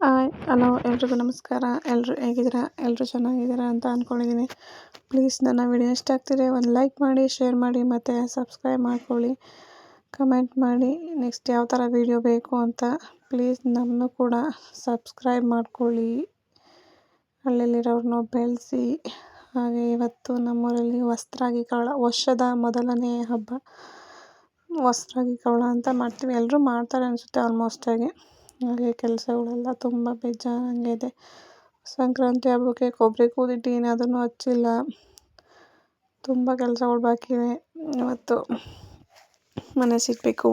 Hi, hello, ಎಲ್ರಿಗೂ ನಮಸ್ಕಾರ. ಎಲ್ಲರೂ ಹೇಗಿದ್ದೀರಾ? ಎಲ್ಲರೂ ಚೆನ್ನಾಗಿದ್ದೀರಾ ಅಂತ ಅಂದ್ಕೊಂಡಿದ್ದೀನಿ ಪ್ಲೀಸ್ ನನ್ನ ವಿಡಿಯೋ ಇಷ್ಟ ಆಗ್ತಿದೆ ಒಂದು ಲೈಕ್ ಮಾಡಿ, ಶೇರ್ ಮಾಡಿ, ಮತ್ತು ಸಬ್ಸ್ಕ್ರೈಬ್ ಮಾಡ್ಕೊಳ್ಳಿ. ಕಮೆಂಟ್ ಮಾಡಿ, ನೆಕ್ಸ್ಟ್ ಯಾವ ಥರ ವೀಡಿಯೋ ಬೇಕು ಅಂತ ಪ್ಲೀಸ್ ನಮ್ಮನ್ನು ಕೂಡ ಸಬ್ಸ್ಕ್ರೈಬ್ ಮಾಡ್ಕೊಳ್ಳಿ. ಹಳ್ಳಿಯಲ್ಲಿರೋರನ್ನ ಬೆಳೆಸಿ. ಹಾಗೆ ಇವತ್ತು ನಮ್ಮೂರಲ್ಲಿ ವಸ್ತ್ರಾಗಿ ಕವಳ ವರ್ಷದ ಮೊದಲನೇ ಹಬ್ಬ. ವಸ್ತ್ರಾಗಿ ಕವಳ ಅಂತ ಮಾಡ್ತೀವಿ. ಎಲ್ಲರೂ ಮಾಡ್ತಾರೆ ಅನಿಸುತ್ತೆ ಆಲ್ಮೋಸ್ಟಾಗಿ ಹಾಗೆ ಕೆಲಸಗಳೆಲ್ಲ ತುಂಬ ಹಾಗೆ ಇದೆ ಸಂಕ್ರಾಂತಿ ಹಬ್ಬಕ್ಕೆ ಕೊಬ್ಬರಿ ಕೂದಿಟ್ಟು ಅದನ್ನು ಹಚ್ಚಿಲ್ಲ. ತುಂಬ ಕೆಲಸಗಳು ಬಾಕಿ ಇವೆ. ಇವತ್ತು ಮನೆ ಸಿಗಬೇಕು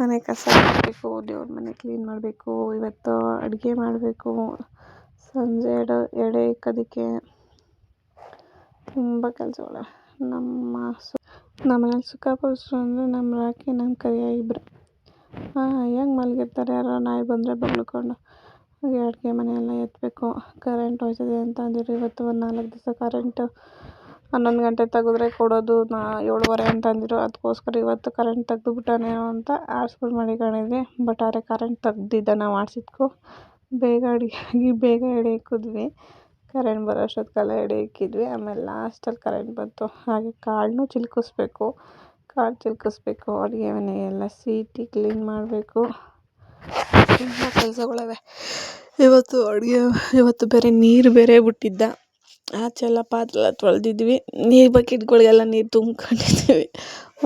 ಮನೆ ಕಸ ಹಾಕಬೇಕು, ದೇವ್ರ ಮನೆ ಕ್ಲೀನ್ ಮಾಡಬೇಕು, ಇವತ್ತು ಅಡುಗೆ ಮಾಡಬೇಕು. ಸಂಜೆ ಎಡೆ ಎಡೆ ಇಕ್ಕೋದಕ್ಕೆ ತುಂಬ ಕೆಲಸಗಳು. ನಮ್ಮ ಸು ನಮ್ಮನೇಲಿ ಸುಖ ಪಡಿಸ್ರು ಅಂದರೆ ನಮ್ಮ ರಾಕಿ ನಮ್ಮ ಕರಿಯ ಇಬ್ಬರು ಹೆಂಗೆ ಮಲಗಿರ್ತಾರೆ ಯಾರೋ ನಾಯಿ ಬಂದರೆ ಬಗ್ಳ್ಕೊಂಡು ಹಾಗೆ ಅಡುಗೆ ಮನೆಯೆಲ್ಲ ಎತ್ತಬೇಕು ಕರೆಂಟ್ ಹೋಯ್ತದೆ ಅಂತ ಅಂದಿದ್ರು. ಇವತ್ತು ಒಂದು ನಾಲ್ಕು ದಿವಸ ಕರೆಂಟು ಹನ್ನೊಂದು ಗಂಟೆ ತೆಗೆದ್ರೆ ಕೊಡೋದು ನಾ ಏಳುವರೆ ಅಂತ ಅಂದಿದ್ರು. ಅದಕ್ಕೋಸ್ಕರ ಇವತ್ತು ಕರೆಂಟ್ ತೆಗ್ದುಬಿಟ್ಟಾನೇನೋ ಅಂತ ಆರ್ಸ್ಬಿಟ್ಟು ಮಡಿಕೊಂಡಿದ್ವಿ ಬಟ್ ಆದರೆ ಕರೆಂಟ್ ತೆಗ್ದಿದ್ದ ನಾವು ಆರ್ಸಿದ್ಕೂ. ಬೇಗ ಅಡುಗೆ ಆಗಿ ಬೇಗ ಎಡೆ ಇಕ್ಕಿದ್ವಿ ಕರೆಂಟ್ ಬರೋ ಅಷ್ಟೊತ್ತಿಗೆಲ್ಲ ಎಡೆ ಇಕ್ಕಿದ್ವಿ. ಆಮೇಲೆ ಲಾಸ್ಟಲ್ಲಿ ಕರೆಂಟ್ ಬಂತು. ಹಾಗೆ ಕಾಳನ್ನೂ ಚಿಲ್ಕಿಸ್ಬೇಕು. ಕಾಳು ಚಿಲ್ಕಿಸ್ಬೇಕು ಅಡುಗೆ ಮನೆ ಎಲ್ಲ ಸೀಟಿ ಕ್ಲೀನ್ ಮಾಡಬೇಕು. ತುಂಬ ಕೆಲಸಗಳಿವೆ. ಇವತ್ತು ಅಡುಗೆ, ಇವತ್ತು ಬೇರೆ ನೀರು ಬೇರೆ ಬಿಟ್ಟಿದ್ದ. ಆಚೆ ಎಲ್ಲ ಪಾತ್ರೆ ಎಲ್ಲ ತೊಳೆದಿದ್ವಿ. ನೀರು ಬಕೆಟ್ಗಳಿಗೆಲ್ಲ ನೀರು ತುಂಬ್ಕೊಂಡಿದ್ದೀವಿ.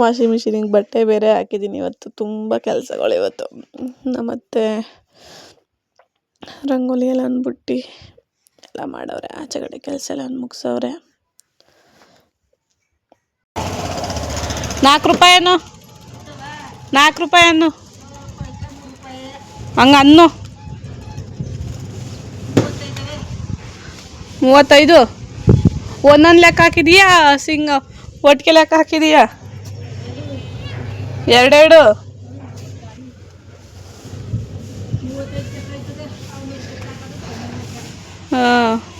ವಾಷಿಂಗ್ ಮಿಷಿನಿಗೆ ಬಟ್ಟೆ ಬೇರೆ ಹಾಕಿದ್ದೀನಿ ಇವತ್ತು. ತುಂಬ ಕೆಲಸಗಳು ಇವತ್ತು. ಮತ್ತು ರಂಗೋಲಿ ಎಲ್ಲ ಅಂದ್ಬಿಟ್ಟು ಎಲ್ಲ ಮಾಡವ್ರೆ ಆಚೆ ಕಡೆ ಕೆಲಸ ಎಲ್ಲ ಮುಗಿಸವ್ರೆ. ನಾಲ್ಕು ರೂಪಾಯಿನು ನಾಲ್ಕು ರೂಪಾಯಿನು ಹಂಗೆ ಅನ್ನು. ಮೂವತ್ತೈದು. ಒಂದೊಂದು ಲೆಕ್ಕ ಹಾಕಿದೀಯಾ, ಸಿಂಗ? ಒಟ್ಟಿಗೆ ಲೆಕ್ಕ ಹಾಕಿದೀಯಾ? ಎರಡೆರಡು. ಹಾಂ.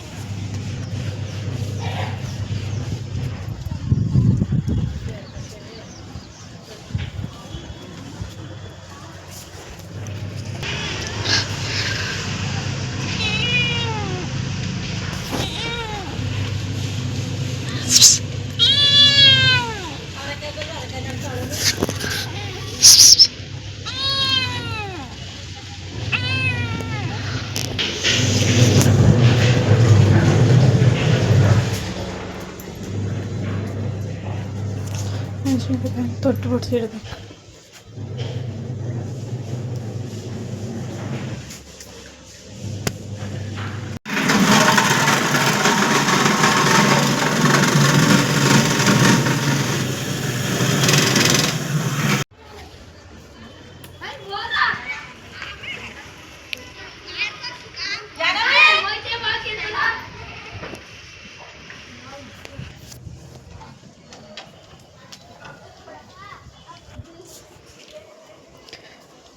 তোর পড়ছে এটা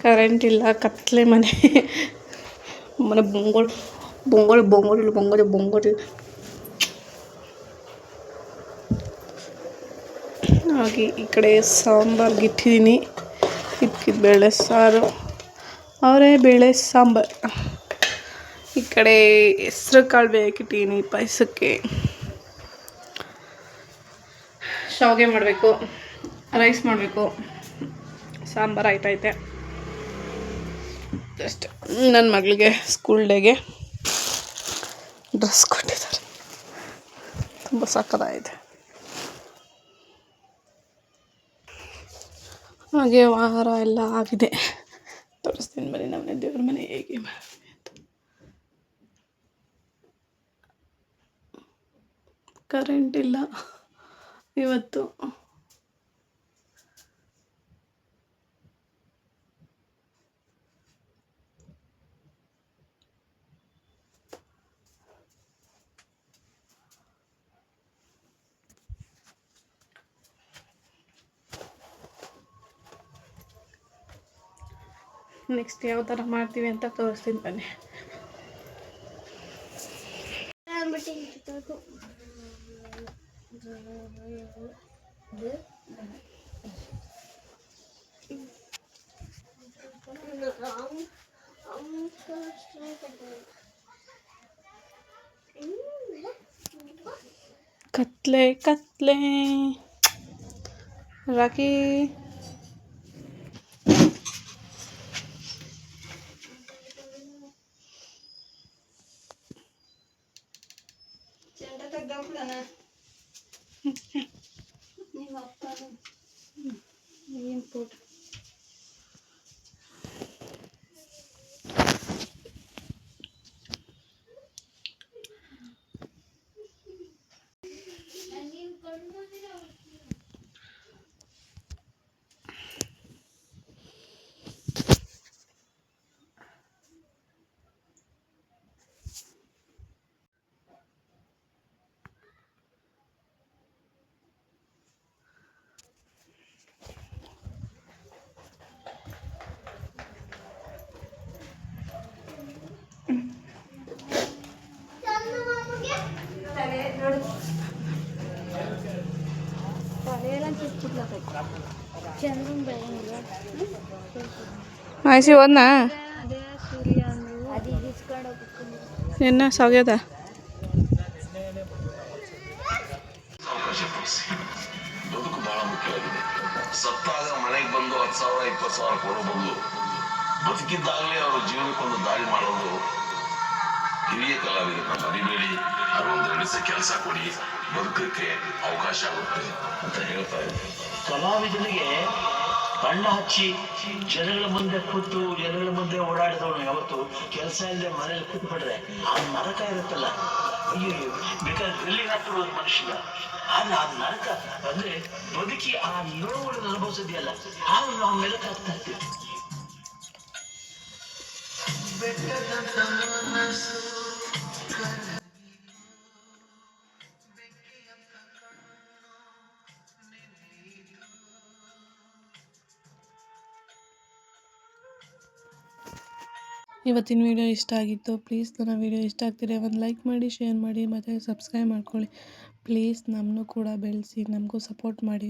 ಕರೆಂಟ್ ಇಲ್ಲ ಕತ್ತಲೆ ಮನೆ. ಮನೆ ಬೊಂಗೋಳು ಬೊಂಗೋಳು ಬೊಂಗೋಳು ಬೊಂಗೋಳು ಬೊಂಗೋಳು ಹಾಗೆ ಈ ಕಡೆ ಸಾಂಬಾರ್ಗೆ ಇಟ್ಟಿದ್ದೀನಿ. ಇಕ್ಕಿದ ಬೇಳೆ ಸಾರು. ಅವರೇ ಬೇಳೆ ಸಾಂಬಾರು. ಈ ಕಡೆ ಹೆಸ್ರು ಕಾಳು ಬೇಕಿಟ್ಟಿದ್ದೀನಿ ಪಾಯಸಕ್ಕೆ. ಶಾವಿಗೆ ಮಾಡಬೇಕು, ರೈಸ್ ಮಾಡಬೇಕು. ಸಾಂಬಾರು ಆಯ್ತೈತೆ ಅಷ್ಟೆ. ನನ್ನ ಮಗಳಿಗೆ ಸ್ಕೂಲ್ ಡೇಗೆ ಡ್ರೆಸ್ ಕೊಟ್ಟಿದ್ದಾರೆ. ತುಂಬ ಸಕ್ಕದಾಗಿದೆ ಹಾಗೆ ವಾರ ಎಲ್ಲ ಆಗಿದೆ. ತೋರಿಸ್ತೀನಿ ಬನ್ನಿ ನಮ್ಮನೆ ದೇವ್ರ ಮನೆ ಹೇಗೆ ಕರೆಂಟ್ ಇಲ್ಲ ಇವತ್ತು. नेक्स्ट यहाँ मातीवी अंत तोर्तन बने कत्ले कत्ले राखी 네 아빠는 이인 보드. ಬೆಳಂಗಿಲ್ಲ ಹೋದ್ನಾ ಎನ್ನ ಸಾಗ್ಯದ ಬದುಕು ಬಹಳ ಮುಖ್ಯವಾಗಿದೆ. ಸತ್ತಾಗ ಮನೆಗೆ ಬಂದು ಹತ್ತು ಸಾವಿರ, ಇಪ್ಪತ್ತು ಸಾವಿರ ಕೊಡೋ ಬದಲು ಬದುಕಿದ್ದಾಗಲೇ ಅವರ ಜೀವನಕ್ಕೊಂದು ಮಾಡೋದು ಹಿರಿಯ ಕಲಾವಿದರನ್ನ ಮರಿಬೇಡಿ ಅವರೊಂದು ಎರಡು ಕೆಲಸ ಕೊಡಿ ಬದುಕಕ್ಕೆ ಅವಕಾಶ ಆಗುತ್ತೆ ಅಂತ ಹೇಳ್ತಾ ಇದ್ದಾರೆ ಕಲಾವಿದನಿಗೆ ಬಣ್ಣ ಹಚ್ಚಿ ಜನಗಳ ಮುಂದೆ ಕೂತು, ಜನಗಳ ಮುಂದೆ ಓಡಾಡಿದವನು ಯಾವತ್ತು ಕೆಲಸ ಇಲ್ಲದೆ ಮನೇಲಿ ಕೂತ್ಬಿಟ್ರೆ ಆ ನರಕ ಇರುತ್ತಲ್ಲ. ಅಯ್ಯೋ, ಬೇಕಾದ್ರೆ ಗಲ್ಲಿಗೆ ಹಾಕ್ಬಿಡೋದು ಮನುಷ್ಯ ಆದ್ರೆ ಆ ನರಕ ಅಂದ್ರೆ ಬದುಕಿ ಆ ನೋವುಗಳನ್ನು ಅನುಭವಿಸೋದಿಯಲ್ಲ ಆದ್ರೆ ನಾವು ಮೆಲುಕಾಗ್ತಾ ಇರ್ತೀವಿ ಇವತ್ತಿನ ವಿಡಿಯೋ ಇಷ್ಟ ಆಗಿತ್ತು ಪ್ಲೀಸ್ ನನ್ನ ವಿಡಿಯೋ ಇಷ್ಟ ಆಗ್ತಿದೆ, ಒಂದು ಲೈಕ್ ಮಾಡಿ ಶೇರ್ ಮಾಡಿ, ಮತ್ತು ಸಬ್ಸ್ಕ್ರೈಬ್ ಮಾಡ್ಕೊಳ್ಳಿ. ಪ್ಲೀಸ್ ನಮ್ಮನ್ನು ಕೂಡ ಬೆಳೆಸಿ, ನಮಗೂ ಸಪೋರ್ಟ್ ಮಾಡಿ.